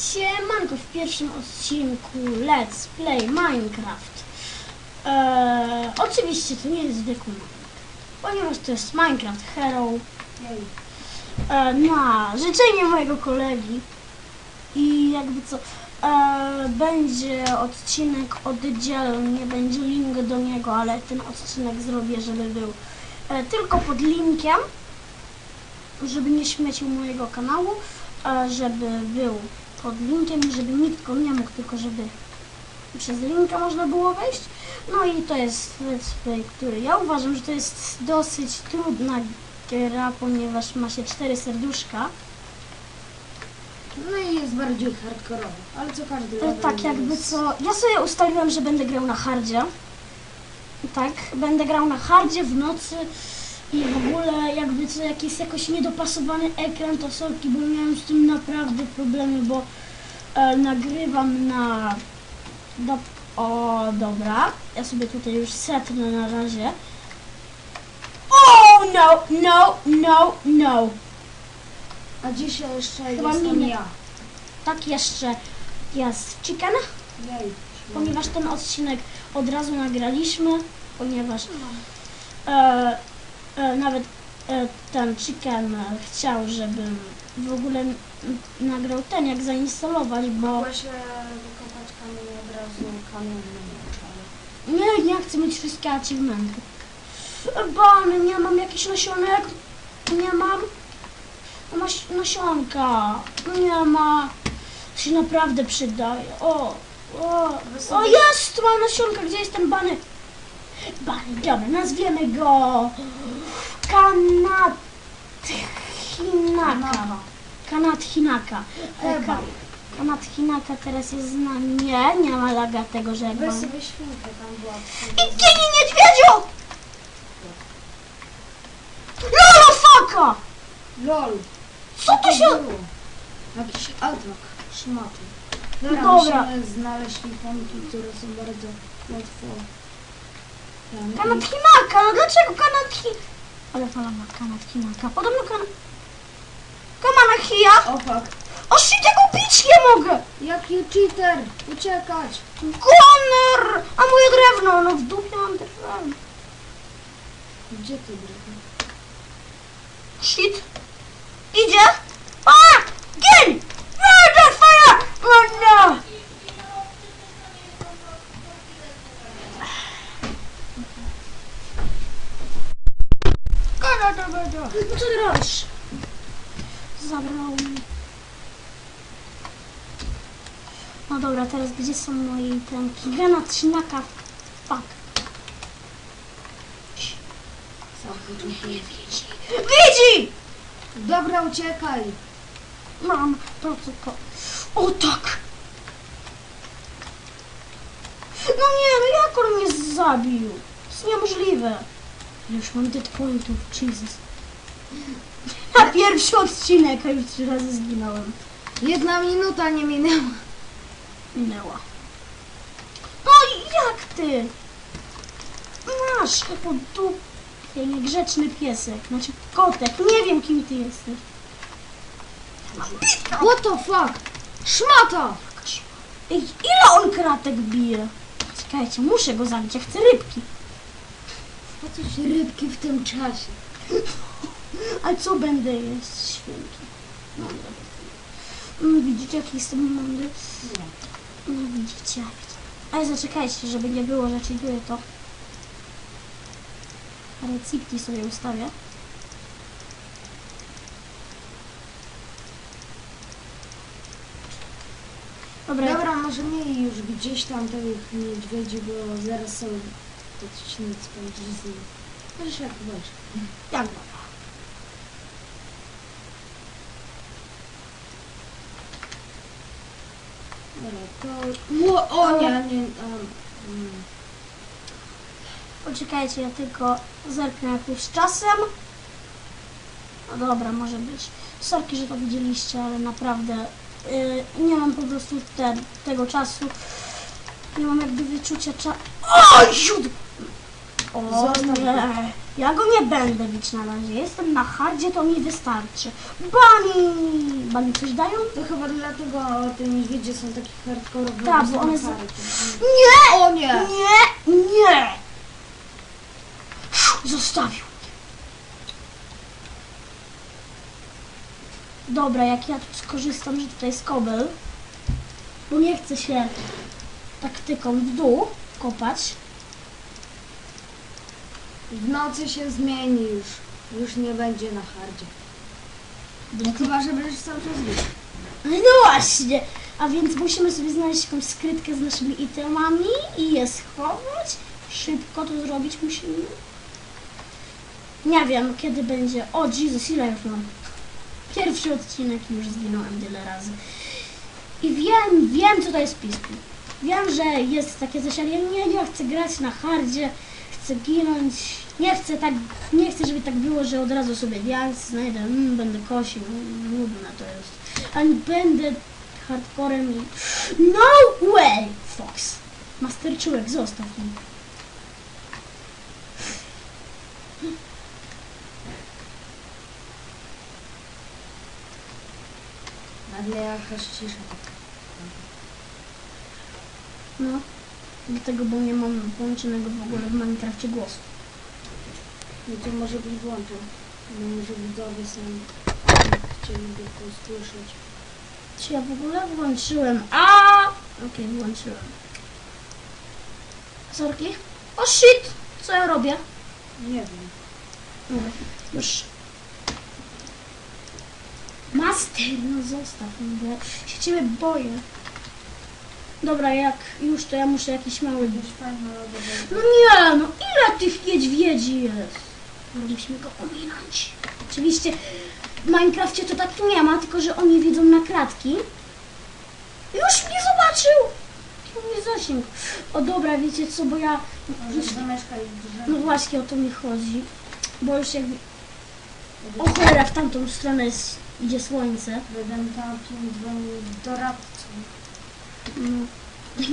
Siemanko w pierwszym odcinku Let's Play Minecraft. Eee, oczywiście to nie jest zwykły Minecraft, ponieważ to jest Minecraft Hero e, na życzenie mojego kolegi i jakby co e, będzie odcinek oddzielny, będzie link do niego, ale ten odcinek zrobię, żeby był e, tylko pod linkiem, żeby nie śmiecił mojego kanału, e, żeby był pod linkiem i żeby nikt go nie mógł, tylko żeby przez linka można było wejść. No i to jest let's play, który ja uważam, że to jest dosyć trudna gra, ponieważ ma się cztery serduszka. No i jest bardziej hardkorowy, ale co każdy E, Tak jakby jest- co, ja sobie ustaliłem, że będę grał na hardzie. Tak, będę grał na hardzie w nocy i w ogóle jakby co, jak jest jakoś niedopasowany ekran, to sorki, bo miałem z tym naprawdę problemy, bo e, nagrywam na... Do, o, dobra, ja sobie tutaj już setnę na razie. Oh, no, no, no, no. A dzisiaj jeszcze Chyba jestem ja. Tak jeszcze jest chicken. Jej. ponieważ ten odcinek od razu nagraliśmy, ponieważ e, e, nawet e, ten chicken e, chciał, żebym w ogóle nagrał ten, jak zainstalować, bo Mogła się wykopać kamień od razu kamienny miecz, ale... nie, nie chcę mieć wszystkie achievementy. E, Bany, nie mam jakichś nasionek, nie mam Naś, nasionka, nie ma, się naprawdę przydaje, o, o, o jest, mam nasionka, gdzie jest ten bany? Dobra, nazwiemy go Kanat Hinaka. Kanat Hinaka. E, Chyba. Ka, Kanat Hinaka teraz jest z nami. Nie, nie ma laga tego, że jak Weź sobie świnkę, tam była. I gini niedźwiedziu! Lolo faka! LOL! Co to się... Jakiś atak, szmaty. Dobra, Dobra. musimy znaleźć ikonki, które są bardzo łatwo... Ten, Kanat Hinaka, no dlaczego Kanat Hi... Ale fala ma Kanat Hinaka. Podobno kan... Kamana Hia? O fuck. O shit, ja go bić nie mogę! Jaki cheater! Uciekać! Goner! A moje drewno, no w dupie mam drewno. Gdzie ty drewno? Shit. Idzie. No co ty robisz? Zabrał mi. No dobra, teraz gdzie są moje temki? Granat, śniaka. Fuck. Widzi! Dobra, uciekaj! Mam to tylko. O tak! No nie, no jak on mnie zabił? To jest niemożliwe. Już mam dead pointów, Jesus. Na pierwszy odcinek, a już trzy razy zginąłem. Jedna minuta nie minęła. Minęła. No jak ty? Masz po dupie, niegrzeczny piesek. Znaczy kotek, nie wiem kim ty jesteś. What the fuck? Szmata! Ej, ile on kratek bije? Czekajcie, muszę go zabić, ja chcę rybki. Coś rybki w tym czasie? Ale co będę jeść? Świnki. No, dobra. Mm, Widzicie, jaki jestem mądry? Nie. No widzicie. Ale zaczekajcie, żeby nie było, że cheatuję to. Recepty sobie ustawię. Dobra, Dobra, może mieli już gdzieś tam tych niedźwiedzi, bo zaraz sobie odcinek spędzić z nimi. Możesz jak chcesz. jak dobra. Dobra, to... Ło, o nie, nie... Um, mm. Poczekajcie, ja tylko zerknę jakimś czasem. No dobra, może być. Sorki, że to widzieliście, ale naprawdę yy, nie mam po prostu te, tego czasu. Nie mam jakby wyczucia czasu. O, siód! O Zostaw go. nie! Ja go nie będę bić na razie. Jestem na hardzie, to mi wystarczy. Bani! Bani coś dają? To chyba dlatego te niedźwiedzie są takie hardkorowe. Tak, są bo one są-. Nie! O nie! Nie! Nie! Zostawił. Dobra, jak ja tu skorzystam, że tutaj jest kobel, bo nie chcę się taktyką w dół kopać. W nocy się zmieni już. Już nie będzie na hardzie. No chyba, że będziesz cały czas bić. No właśnie, a więc musimy sobie znaleźć jakąś skrytkę z naszymi itemami i je schować. Szybko to zrobić musimy. Nie wiem, kiedy będzie. O, Jezus, ile już mam? Pierwszy odcinek i już zginąłem tyle razy. I wiem, wiem, co to jest pispi. Wiem, że jest takie zasianie. Nie, ja chcę grać na hardzie, chcę ginąć. Nie chcę tak, nie chcę, żeby tak było, że od razu sobie dians znajdę, mm, będę kosił, nudne to jest. A nie będę hardcorem i... No way, Fox! Masterczułek, zostaw mnie. Nagle jakaś cisza. No. Dlatego, bo nie mam włączonego w ogóle w Minecrafcie głosu. No to może być włączał. No może widzowie są chcieliby to usłyszeć. Czy ja w ogóle włączyłem? A! Okej, włączyłem. Sorki. O shit! Co ja robię? Nie wiem. Mówię, już. Master, no zostaw mnie, się ciebie boję. Dobra, jak już, to ja muszę jakiś mały... Jakieś fajne lodowe. No nie, no ile tych niedźwiedzi jest? No, Musimy go ominąć. Oczywiście w Minecrafcie to tak nie ma, tylko że oni widzą na kratki. Już mnie zobaczył! Mnie zasięg. O dobra, wiecie co, bo ja... Może zamieszkać w No właśnie o to mi chodzi. Bo już jak... O cholera, w tamtą stronę jest, idzie słońce. Będę tam doradcą. No,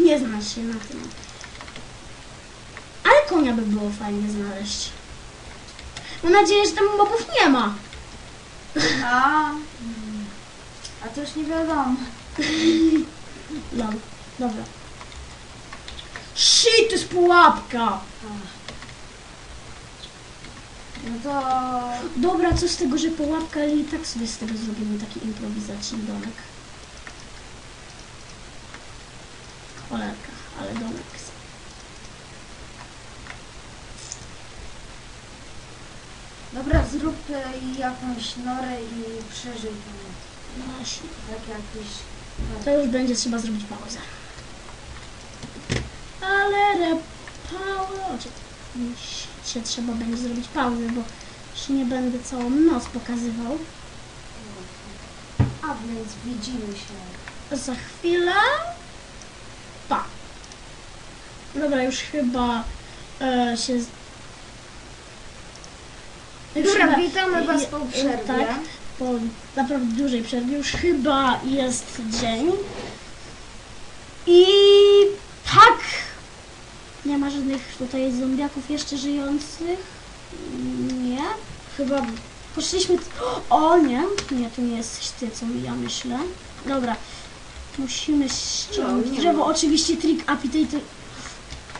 nie znasz się na tym. Ale konia by było fajnie znaleźć. Mam nadzieję, że tam mobów nie ma. A, a to już nie wiadomo. No, dobra. Shit, to jest pułapka! No to Dobra, co z tego, że pułapka, ale i tak sobie z tego zrobimy taki improwizacyjny domek. Cholerka, ale domek. dobra, zrób e, jakąś norę i przeżyj to. Właśnie. Tak jakiś. To już będzie trzeba zrobić pauzę. Ale repauzę. się trzeba będzie zrobić pauzę, bo już nie będę całą noc pokazywał. A więc widzimy się. Za chwilę. Dobra, już chyba e, się. z- Już Dobra, chyba- witamy Was po przerwie. Tak, po naprawdę dużej przerwie. Już chyba jest dzień. I tak. Nie ma żadnych tutaj zombiaków jeszcze żyjących. Nie. Chyba Poszliśmy. O nie, nie, to nie jesteś ty, co ja myślę. Dobra. Musimy ściągnąć No, nie drzewo. Oczywiście trik appetite.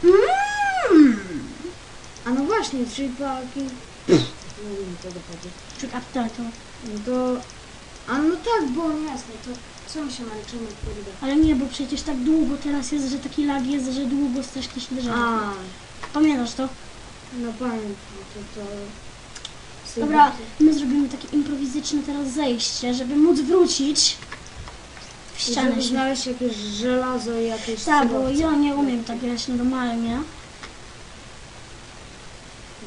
Mmm. A no właśnie, czyli paki. Nie wiem co dochodzi. Appetite. No to. A no tak, było jasne, to co my się męczymy, kurde. Ale nie, bo przecież tak długo teraz jest, że taki lag jest, że długo strasznie się drzewo. A, Pamiętasz to? no pamiętam, to to. Dobra, my zrobimy takie improwizyczne teraz zejście, żeby móc wrócić w ścianę żeby się. znaleźć jakieś żelazo i jakieś Tak, bo surowce. ja nie umiem tak grać normalnie.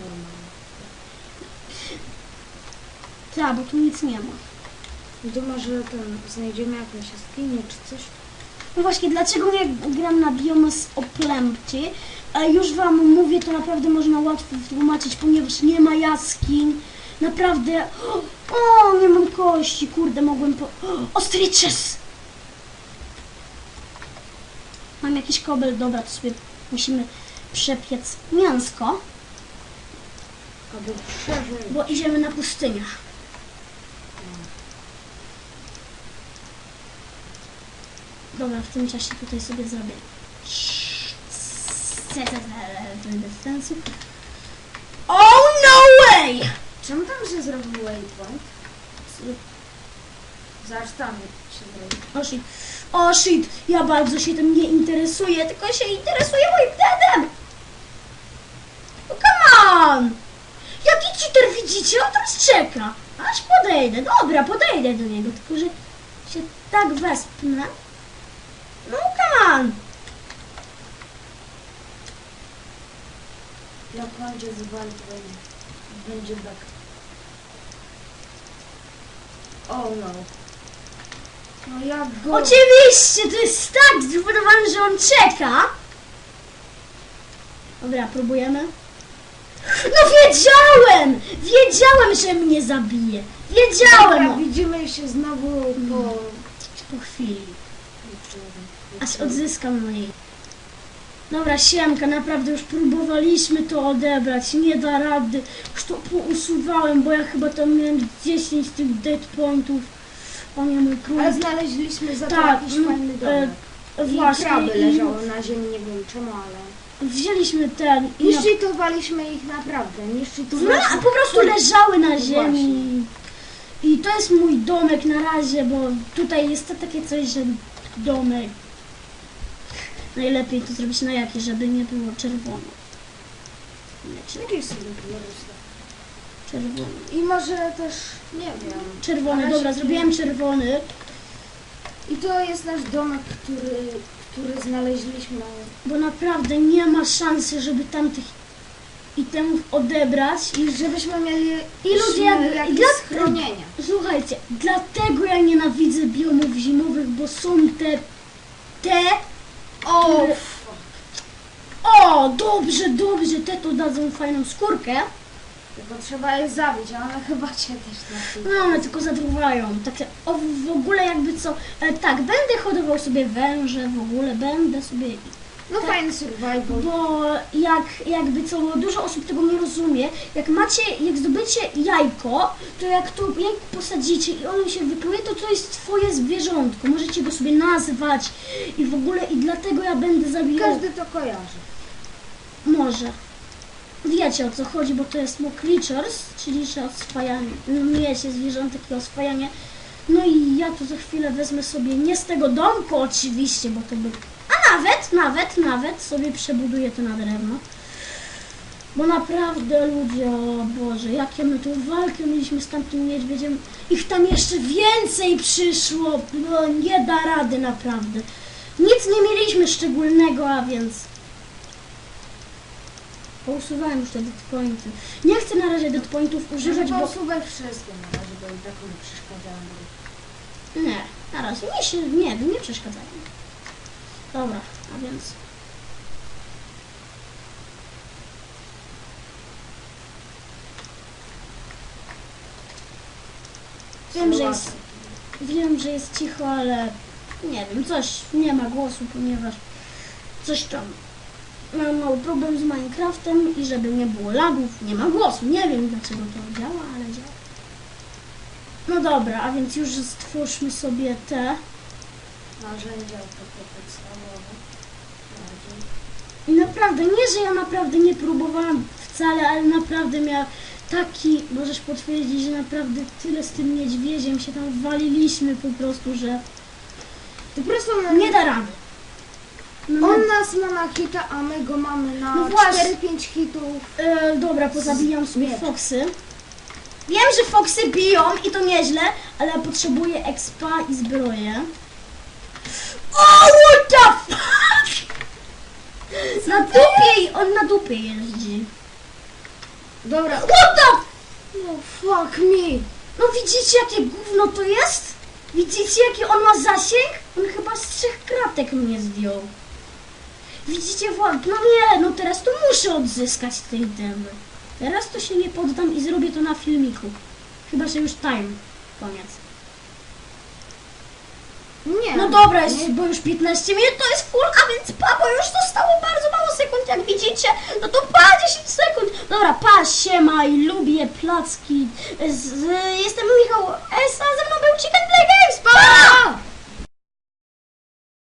Normalnie. Tak, bo tu nic nie ma. To może ten, znajdziemy jakąś jaskinię czy coś? No właśnie, dlaczego nie gram na Biomas Oplempty? E, Już wam mówię, to naprawdę można łatwo wytłumaczyć, ponieważ nie ma jaskiń. Naprawdę... O, nie mam kości, kurde, mogłem po... O, striches! Mam jakiś kobel, dobra, to sobie musimy przepiec mięsko. Aby przeżyć. bo idziemy na pustynię. Dobra, w tym czasie tutaj sobie zrobię. Bez sensu. Oh no way! Czemu tam się zrobił waypoint? Zaraz tam się zrobi. O shit. O shit, ja bardzo się tym nie interesuję, tylko się interesuję moim dedem! Oh, come on! Jaki cheater widzicie? On teraz czeka. Aż podejdę, dobra, podejdę do niego, tylko że się tak wespnę. No come on! Jak będzie z waypoint, będzie back. Oh no. No jak go... Oczywiście, to jest tak zbudowane, że on czeka. Dobra, próbujemy. No wiedziałem! Wiedziałem, że mnie zabije. Dobra, Wiedziałem! widzimy się znowu po... Po chwili. Aż odzyskam mojej. Dobra, siemka, naprawdę już próbowaliśmy to odebrać, nie da rady. Już to pousuwałem, bo ja chyba tam miałem 10 tych dead pointów. Król. Ale znaleźliśmy za to Tak, jakiś fajny e, domek. I Właśnie, kraby leżały na ziemi, nie wiem czemu, ale... wzięliśmy ten i Nie na, szczytowaliśmy ich naprawdę, nie no, a po prostu leżały na ziemi. I to jest mój domek na razie, bo tutaj jest to takie coś, że domek. Najlepiej to zrobić na jakie, żeby nie było czerwono. Nie, Jakiś sobie wyrosła. Czerwony. I może też, nie wiem... Czerwony, Ale dobra, się- zrobiłem czerwony, I to jest nasz domek, który, który znaleźliśmy. bo naprawdę nie ma szansy, żeby tamtych itemów odebrać. I żebyśmy mieli I ludzie jakby- jakieś dla- schronienia. Słuchajcie, dlatego ja nienawidzę biomów zimowych, bo są te... te... O, O, dobrze, dobrze, te to dadzą fajną skórkę. Tylko trzeba je zabić, a one chyba cię też tym. No, one tylko zatruwają. Takie, o, w ogóle jakby co... E, tak, będę hodował sobie węże, w ogóle będę sobie... No Tak. fajny survival. Bo jak, jakby co, bo dużo osób tego nie rozumie, jak macie, jak zdobycie jajko, to jak to jajko posadzicie i ono się wypluje, to to jest twoje zwierzątko. Możecie go sobie nazwać i w ogóle, i dlatego ja będę zabijał... Każdy to kojarzy. Może. Wiecie o co chodzi, bo to jest mo creatures, czyli że oswajanie, miecie zwierzątek i oswajanie. No i ja tu za chwilę wezmę sobie, nie z tego domku oczywiście, bo to by... A nawet, nawet, nawet sobie przebuduję to na drewno. Bo naprawdę ludzie, o Boże, jakie my tu walkę mieliśmy z tamtym niedźwiedziem. Ich tam jeszcze więcej przyszło, no nie da rady naprawdę. Nic nie mieliśmy szczególnego, a więc... Pousuwałem już te deadpointy. Nie chcę na razie deadpointów używać, bo... usuwać wszystkie na razie, bo i tak one przeszkadzają. Nie, na razie nie się, nie, nie przeszkadzają. Dobra, a więc... Wiem, że jest, wiem, że jest cicho, ale nie wiem, coś, nie ma głosu, ponieważ coś tam mam mały problem z Minecraftem i żeby nie było lagów, nie ma głosu. Nie wiem dlaczego to działa, ale działa. No dobra, a więc już stwórzmy sobie te Narzędzia takie podstawowe. I naprawdę, nie, że ja naprawdę nie próbowałam wcale, ale naprawdę miał taki, możesz potwierdzić, że naprawdę tyle z tym niedźwiedziem się tam waliliśmy po prostu, że Po prostu nie da rady. No, On nas ma na hita, a my go mamy na No właśnie. 4-5 hitów. e, dobra, pozabijam sobie Miecz. foksy. Wiem, że foksy biją i to nieźle, ale potrzebuję expa i zbroję. O, what the fuck! Na dupie, on na dupie jeździ. Dobra. What the No fuck me. No widzicie jakie gówno to jest? Widzicie jaki on ma zasięg? On chyba z trzech kratek mnie zdjął. Widzicie Wład? No nie, no teraz to muszę odzyskać tej demy. Teraz to się nie poddam i zrobię to na filmiku. Chyba, że już time. Koniec. Nie. No dobra, jest, bo już 15 minut to jest full, a więc pa, bo już zostało bardzo mało sekund, jak widzicie. No to pa, 10 sekund. Dobra, pa, siema i lubię placki. Z, z, jestem Michał S, a ze mną był Chicken Play Games, pa!